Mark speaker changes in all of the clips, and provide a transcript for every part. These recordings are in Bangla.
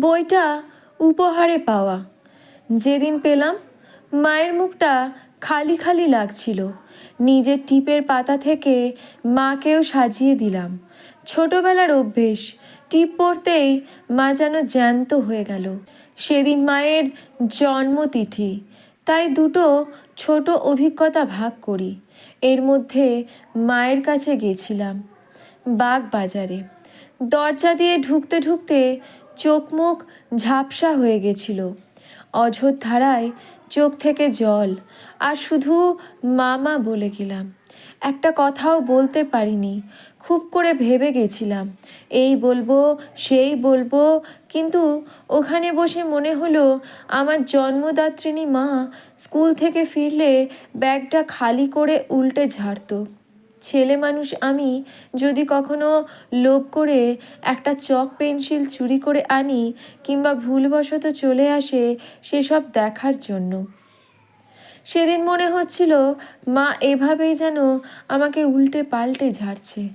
Speaker 1: বইটা উপহারে পাওয়া। যেদিন পেলাম, মায়ের মুখটা খালি খালি লাগছিল। নিজের টিপের পাতা থেকে মাকেও সাজিয়ে দিলাম। ছোটবেলার অভ্যেস, টিপ পড়তেই মা যেন জ্যান্ত হয়ে গেল। সেদিন মায়ের জন্মতিথি, তাই দুটো ছোট অভিজ্ঞতা ভাগ করি। এর মধ্যে মায়ের কাছে গেছিলাম বাগ বাজারে দরজা দিয়ে ঢুকতে ঢুকতে চোখ মুখ ঝাপসা হয়ে গেছিল। অঝোর ধারায় চোখ থেকে জল, আর শুধু মামা বলে গেলাম। একটা কথাও বলতে পারিনি। খুব করে ভেবে গেছিলাম, এই বলব, সেই বলব, কিন্তু ওখানে বসে মনে হলো আমার জন্মদাত্রিনী মা স্কুল থেকে ফিরলে ব্যাগটা খালি করে উল্টে ঝাড়তো। ছেলে মানুষ আমি যদি কখনো লোভ করে একটা চক পেন্সিল চুরি করে আনি কিংবা ভুলবশত চলে আসে সেসব দেখার জন্য। সেদিন মনে হচ্ছিল, মা, এভাবেই যেন আমাকে উল্টে পাল্টে ঝাড়ছে।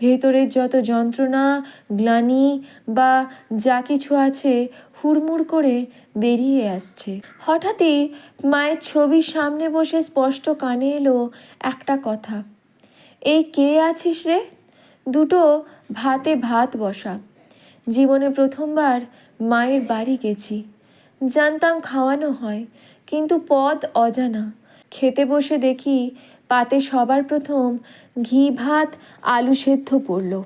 Speaker 1: ভেতরের যত যন্ত্রণা, গ্লানি বা যা কিছু আছে হুড়মুড় করে বেরিয়ে আসছে। হঠাৎই মায়ের ছবির সামনে বসে স্পষ্ট কানে এলো একটা কথা। এই কে আছিস রে? দুটো ভাতে ভাত বসা। জীবনে প্রথমবার মায়ের বাড়ি গেছি। জানতাম খাওয়ানো হয়, কিন্তু পদ অজানা। খেতে বসে দেখি পাতে সবার প্রথম ঘি, ভাত, আলু সেদ্ধ পড়ল।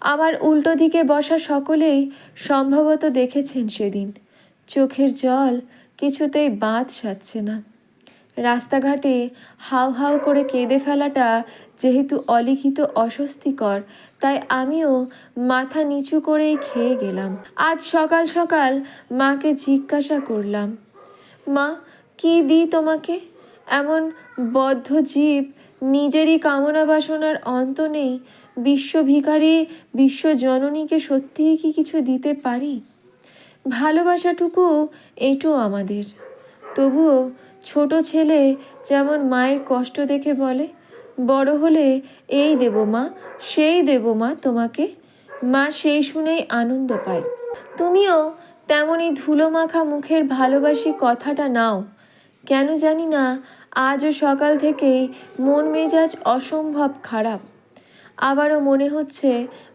Speaker 1: আমার উল্টো দিকে বসা সকলেই সম্ভবত দেখেছেন সেদিন। চোখের জল কিছুতেই বাঁধ সাচ্ছে না। রাস্তাঘাটে হাউ হাউ করে কেঁদে ফেলাটা যেহেতু অলিখিত অস্বস্তিকর, তাই আমিও মাথা নিচু করেই খেয়ে গেলাম। আজ সকাল সকাল মাকে জিজ্ঞাসা করলাম, মা, কি দিই তোমাকে? এমন বদ্ধ জীব নিজেরই কামনা বাসনার অন্ত নেই। বিশ্বভিখারী বিশ্বজননীকে সত্যিই কি কিছু দিতে পারি? ভালোবাসাটুকু এটু আমাদের। তবুও ছোট ছেলে যেমন মায়ের কষ্ট দেখে বলে, বড় হলে এই দেব মা, সেই দেব মা তোমাকে। মা সেই শুনেই আনন্দ পায়। তুমিও তেমনই ধুলো মাখা মুখের ভালোবাসি কথাটা নাও। কেন জানি না, আজও সকাল থেকেই মন মেজাজ অসম্ভব খারাপ। আবারও মনে হচ্ছে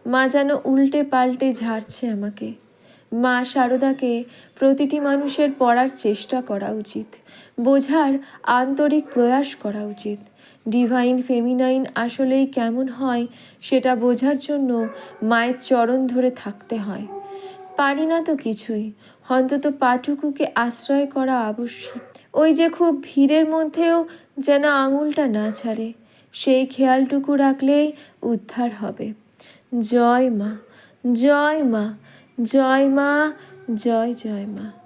Speaker 1: মা যেন উল্টে পাল্টে ঝাড়ছে আমাকে। মা শারদাকে প্রতিটি মানুষের পড়ার চেষ্টা করা উচিত, বোঝার আন্তরিক প্রয়াস করা উচিত। ডিভাইন ফেমিনাইন আসলেই কেমন হয় সেটা বোঝার জন্য মায়ের চরণ ধরে থাকতে হয়। পারি না তো কিছুই, অন্তত পাটুকুকে আশ্রয় করা আবশ্যক। ওই যে খুব ভিড়ের মধ্যেও যেন আঙুলটা না ছাড়ে, সেই খেয়ালটুকু রাখলেই উদ্ধার হবে। জয় মা জয় মা জয় মা জয় জয় মা।